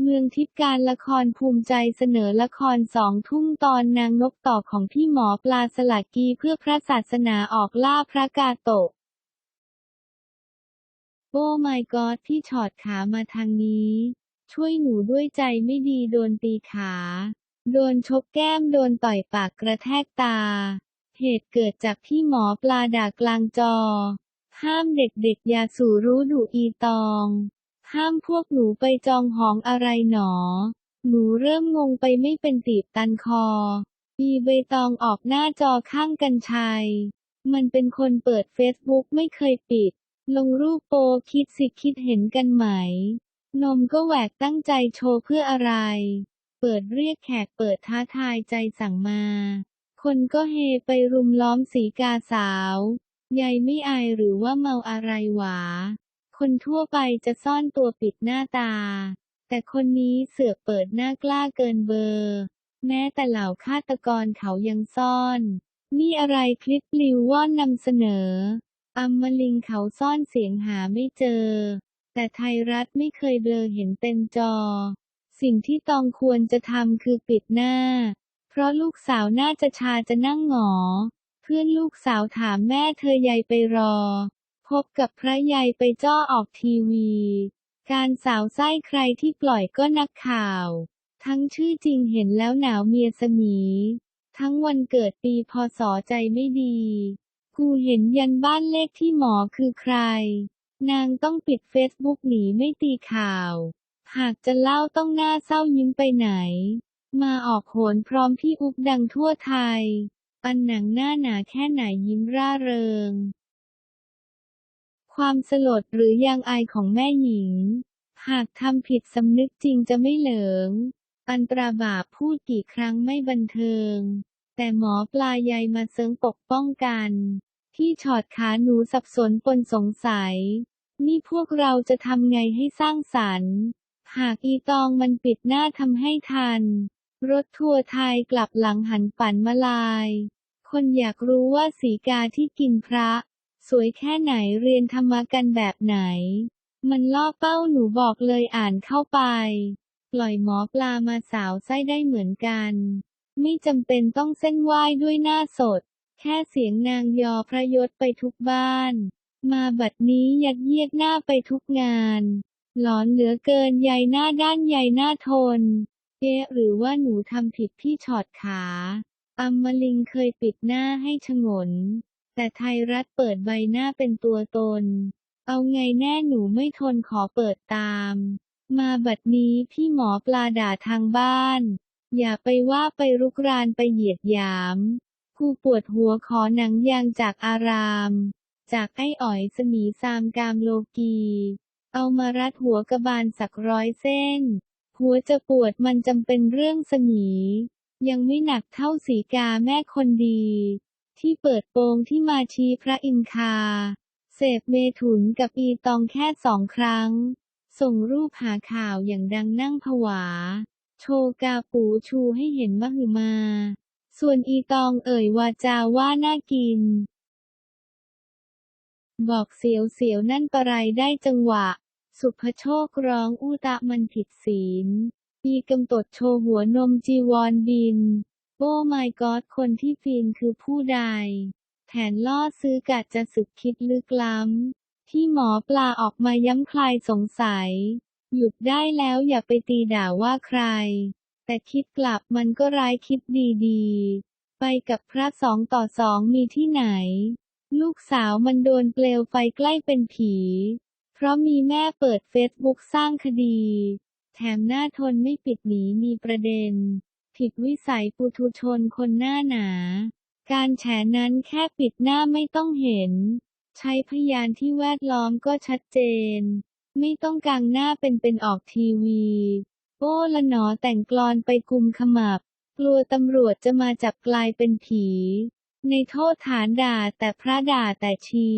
เมืองทิพย์การละครภูมิใจเสนอละครสองทุ่มตอนนางนกต่อของพี่หมอปลาสลักกีเพื่อพระศาสนาออกล่าพระกาโตะ โอ้ my god พี่ฉอดขามาทางนี้ ช่วยหนูด้วยใจไม่ดีโดนตีขา โดนชกแก้มโดนต่อยปากกระแทกตา เหตุเกิดจากพี่หมอปลาด่ากลางจอ ห้ามเด็กๆอย่าสู่รู้ดุอีตอง ห้ามพวกหนูไปจองหองอะไรหนอ หนูเริ่มงงไปไม่เป็นตีบตันคออีใบตองออกหน้าจอข้างกันชัย มันเป็นคนเปิดเฟซบุ๊กไม่เคยปิด ลงรูปโปคิดสิคิดเห็นกันไหม นมก็แหวกตั้งใจโชว์เพื่ออะไร เปิดเรียกแขกเปิดท้าทายใจสั่งมา คนก็เฮไปรุมล้อมสีกาสาว ยายไม่อายหรือว่าเมาอะไรหวา คนทั่วไปจะซ่อนตัวปิดหน้าตา แต่คนนี้เสือกเปิดหน้ากล้าเกินเบอร์ แม้แต่เหล่าฆาตกรเขายังซ่อนนี่อะไรคลิปลิวว่อนนำเสนอ อัมมลิงเขาซ่อนเสียงหาไม่เจอ แต่ไทยรัฐไม่เคยเบลอเห็นเต็มจอ สิ่งที่ตองควรจะทำคือปิดหน้า เพราะลูกสาวน่าจะชาจะนั่งหงอ เพื่อนลูกสาวถามแม่เธอยายไปรอ พบกับพระยายไปจ้อออกทีวี การสาวไส้ใครที่ปล่อยก็นักข่าว ทั้งชื่อจริงเห็นแล้วหนาวเมียสมี ทั้งวันเกิดปีพศใจไม่ดี กูเห็นยันบ้านเลขที่หมอคือใคร นางต้องปิดเฟซบุ๊กหนีไม่ตีข่าว หากจะเล่าต้องหน้าเศร้ายิ้มไปไหน มาออกโหนพร้อมพี่อุกดังทั่วไทย ปันหนังหน้าหนาแค่ไหนยิ้มร่าเริง ความสลดหรือยังอายของแม่หญิง หากทำผิดสำนึกจริงจะไม่เหลิง อันตราบาปพูดกี่ครั้งไม่บันเทิง แต่หมอปลายใยมาเสริงปกป้องกัน ที่ฉอดขาหนูสับสนปนสงสัย นี่พวกเราจะทำไงให้สร้างสรรค์ หากอีตองมันปิดหน้าทำให้ทัน รถทัวร์ไทยกลับหลังหันปั่นมาลาย คนอยากรู้ว่าสีกาที่กินพระ สวยแค่ไหนเรียนธรรมะกันแบบไหน มันล่อเป้าหนูบอกเลยอ่านเข้าไป ปล่อยหมอปลามาสาวไส้ได้เหมือนกัน ไม่จำเป็นต้องเส้นไหว้ด้วยหน้าสด แค่เสียงนางยอพระยศไปทุกบ้าน มาบัดนี้ยัดเยียดหน้าไปทุกงานหลอนเหลือเกินใยหน้าด้านใยหน้าทน เอ๊ะหรือว่าหนูทำผิดพี่ฉอดขา อัมมลิงเคยปิดหน้าให้ชงน แต่ไทยรัฐเปิดใบหน้าเป็นตัวตน เอาไงแน่หนูไม่ทนขอเปิดตาม มาบัดนี้พี่หมอปลาด่าทางบ้าน อย่าไปว่าไปรุกรานไปเหยียดหยาม กูปวดหัวขอหนังยางจากอาราม จากไอ้อ๋อยสมีซามกามโลกี เอามารัดหัวกระบาลสักร้อยเส้น หัวจะปวดมันจำเป็นเรื่องสมี ยังไม่หนักเท่าสีกาแม่คนดี ที่เปิดโปงที่มาชีพระอินคา เสพเมถุนกับอีตองแค่สองครั้ง ส่งรูปหาข่าวอย่างดังนั่งผวา โชกาปูชูให้เห็นมหึมา ส่วนอีตองเอ่ยวาจาว่าน่ากิน บอกเสียวเสียวนั่นปะไรได้จังหวะ สุภโชคร้องอู้ตะมันผิดศีลอีกำตดโชว์หัวนมจีวรบิน โอ้ my god คนที่ฟีนคือผู้ใด แผนล่อซื้อกะจะสึกคิดลึกล้ำ ที่หมอปลาออกมาย้ำคลายสงสัย หยุดได้แล้วอย่าไปตีด่าว่าใคร แต่คิดกลับมันก็ร้ายคิดดีๆ ไปกับพระสองต่อสองมีที่ไหน ลูกสาวมันโดนเปลวไฟใกล้เป็นผี เพราะมีแม่เปิดเฟซบุ๊กสร้างคดี แถมหน้าทนไม่ปิดหนีมีประเด็น ผิดวิสัยปุถุชนคนหน้าหนา การแฉนั้นแค่ปิดหน้าไม่ต้องเห็น ใช้พยานที่แวดล้อมก็ชัดเจน ไม่ต้องกางหน้าเป็นเป็นออกทีวี โอ้ละหนอแต่งกลอนไปกุมขมับ กลัวตำรวจจะมาจับกลายเป็นผี ในโทษฐานด่าแต่พระด่าแต่ชี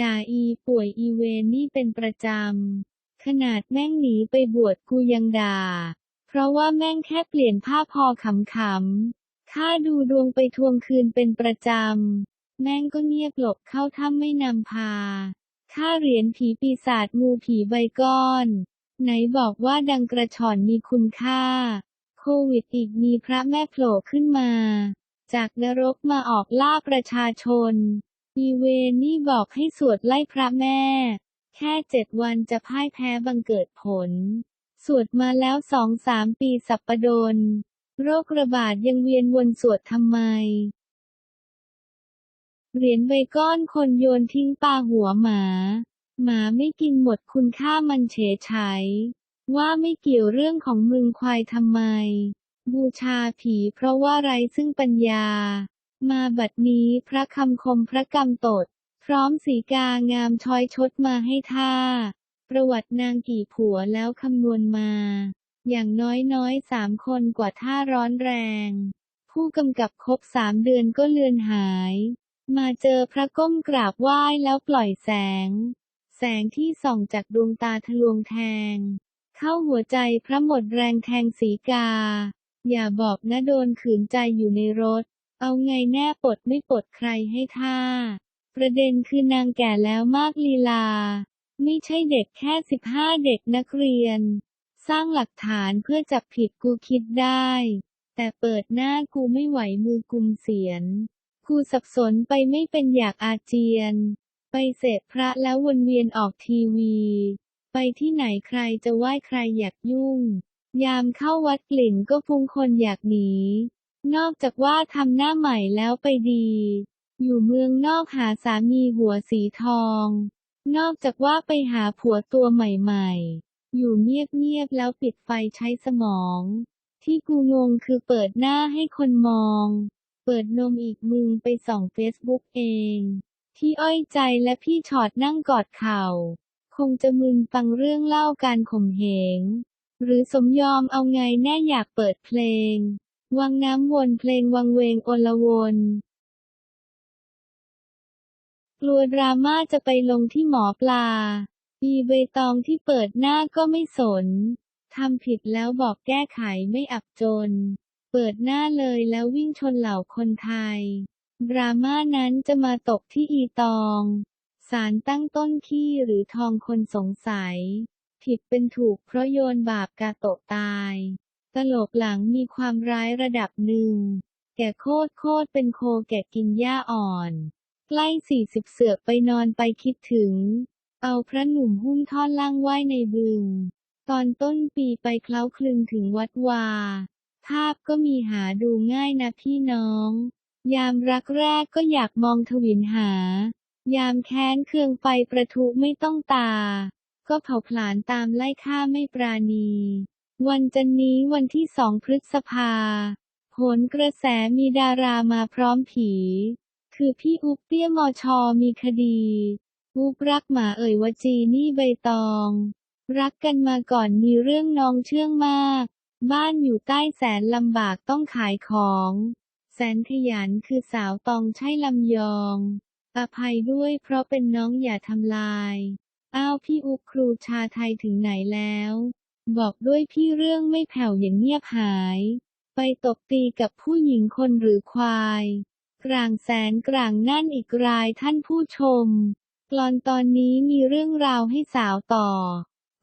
ด่าอีป่วยอีเวนนี่เป็นประจำ ขนาดแม่งหนีไปบวชกูยังด่า เพราะว่าแม่งแค่เปลี่ยนผ้าพอขำๆข้าดูดวงไปทวงคืนเป็นประจำ แม่งก็เงียบหลบเข้าถ้ำไม่นำพาค่าเหรียญผีปีศาจงูผีใบก้อน ไหนบอกว่าดังกระชอนมีคุณค่า โควิดอีกมีพระแม่โผล่ขึ้นมา จากนรกมาออกล่าประชาชนอีเวนนี่บอกให้สวดไล่พระแม่ แค่เจ็ดวันจะพ่ายแพ้บังเกิดผล สวดมาแล้วสองสามปีสัปปดน โรคระบาดยังเวียนวนสวดทำไม เหรียญใบก้อนคนโยนทิ้งปลาหัวหมา หมาไม่กินหมดคุณค่ามันเฉยฉายว่าไม่เกี่ยวเรื่องของมึงควายทำไม บูชาผีเพราะว่าไรซึ่งปัญญา มาบัดนี้พระคำคมพระกรรมตด พร้อมสีกางามชอยชดมาให้ท่า ประวัตินางกี่ผัวแล้วคำนวณมา อย่างน้อยๆสามคนกว่าท่าร้อนแรง ผู้กำกับครบสามเดือนก็เลือนหาย มาเจอพระก้มกราบไหว้แล้วปล่อยแสง แสงที่ส่องจากดวงตาทะลวงแทง เข้าหัวใจพระหมดแรงแทงสีกา อย่าบอกนะโดนขืนใจอยู่ในรถ เอาไงแน่ปลดไม่ปลดใครให้ท่า ประเด็นคือนางแก่แล้วมากลีลา ไม่ใช่เด็กแค่สิบห้าเด็กนักเรียน สร้างหลักฐานเพื่อจับผิดกูคิดได้ แต่เปิดหน้ากูไม่ไหวมือกุมเสียน กูสับสนไปไม่เป็นอยากอาเจียน ไปเสพพระแล้ววนเวียนออกทีวี ไปที่ไหนใครจะไหว้ใครอยากยุ่ง ยามเข้าวัดกลิ่นก็พุงคนอยากหนี นอกจากว่าทำหน้าใหม่แล้วไปดี อยู่เมืองนอกหาสามีหัวสีทอง นอกจากว่าไปหาผัวตัวใหม่ๆ อยู่เงียบๆแล้วปิดไฟใช้สมอง ที่กูงงคือเปิดหน้าให้คนมอง เปิดนมอีกมึงไปส่องเฟซบุ๊กเอง ที่อ้อยใจและพี่ชอดนั่งกอดเข่า คงจะมึนฟังเรื่องเล่าการข่มเหง หรือสมยอมเอาไงแน่อยากเปิดเพลง วังน้ำวนเพลงวังเวงอลวน กลัวดราม่าจะไปลงที่หมอปลา อีใบตองที่เปิดหน้าก็ไม่สน ทำผิดแล้วบอกแก้ไขไม่อับจน เปิดหน้าเลยแล้ววิ่งชนเหล่าคนไทย ดราม่านั้นจะมาตกที่อีตองสารตั้งต้นขี้หรือทองคนสงสัย ผิดเป็นถูกเพราะโยนบาปกาโตะตาย ตลกหลังมีความร้ายระดับหนึ่ง แก่โคตรโคตรเป็นโคแก่กินหญ้าอ่อน ใกล้สี่สิบเสือกไปนอนไปคิดถึง เอาพระหนุ่มหุ้มท่อนล่างไหวในบึง ตอนต้นปีไปเคล้าคลึงถึงวัดวา ภาพก็มีหาดูง่ายนะพี่น้อง ยามรักแรกก็อยากมองทวินหา ยามแค้นเคืองไฟประทุไม่ต้องตา ก็เผาผลาญตามไล่ฆ่าไม่ปราณี วันจันนี้วันที่สองพฤษภาผลกระแสมีดารามาพร้อมผี คือพี่อุ๊บเปี้ยมอชอมีคดี อุ๊บรักหมาเอ่ยวจีนี่ใบตอง รักกันมาก่อนมีเรื่องน้องเชื่องมาก บ้านอยู่ใต้แสนลำบากต้องขายของ แสนขยันคือสาวตองใช่ลำยองอภัยด้วยเพราะเป็นน้องอย่าทำลาย อ้าวพี่อุ๊บครูชาไทยถึงไหนแล้ว บอกด้วยพี่เรื่องไม่แผ่วอย่างเงียบหาย ไปตบตีกับผู้หญิงคนหรือควาย กลางแสนกลางนั่นอีกรายท่านผู้ชม กลอนตอนนี้มีเรื่องราวให้สาวต่อ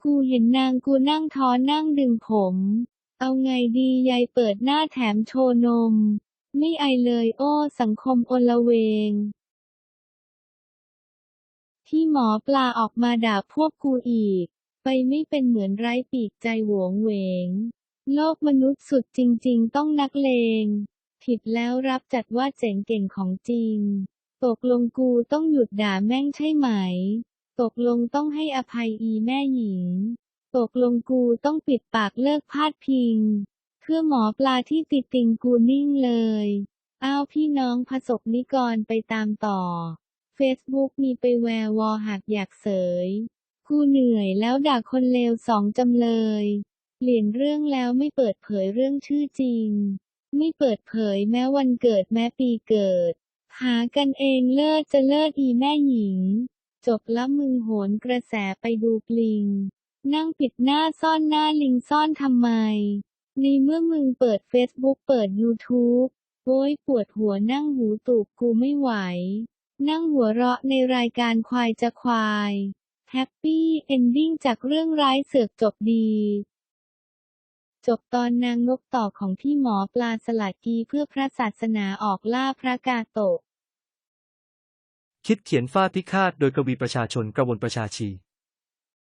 กูเห็นนางกูนั่งท้อนั่งดึงผม เอาไงดียายเปิดหน้าแถมโชว์นม ไม่ไอเลยโอ้สังคมอลเวง ที่หมอปลาออกมาด่าพวกกูอีก ไปไม่เป็นเหมือนไร้ปีกใจหวงเหวง โลกมนุษย์สุดจริง ๆ ต้องนักเลง ผิดแล้วรับจัดว่าเจ๋งเก่งของจริง ตกลงกูต้องหยุดด่าแม่งใช่ไหม ตกลงต้องให้อภัยอีแม่หญิง ตกลงกูต้องปิดปากเลิกพาดพิง เพื่อหมอปลาที่ติดติงกูนิ่งเลย อ้าวพี่น้องผสกนิกรไปตามต่อเฟซบุ๊กมีไปแวร์วอหากอยากเสย กูเหนื่อยแล้วด่าคนเลวสองจำเลย เปลี่ยนเรื่องแล้วไม่เปิดเผยเรื่องชื่อจริง ไม่เปิดเผยแม้วันเกิดแม้ปีเกิด หากันเองเลิศจะเลิศอีแม่หญิง จบละมึงโหนกระแสไปดูปลิง นั่งปิดหน้าซ่อนหน้าลิงซ่อนทำไม ในเมื่อมึงเปิดเฟซบุ๊กเปิด YouTube โว้ยปวดหัวนั่งหูตูบกูไม่ไหว นั่งหัวเราะในรายการควายจะควาย แฮปปี้เอนดิ้งจากเรื่องร้ายเสือกจบดี จบตอนนางนกต่อของพี่หมอปลาสลัดกีเพื่อพระศาสนาออกล่าพระกาโตะ คิดเขียนฟาดพิฆาตโดยกวีประชาชนกระวนประชาชี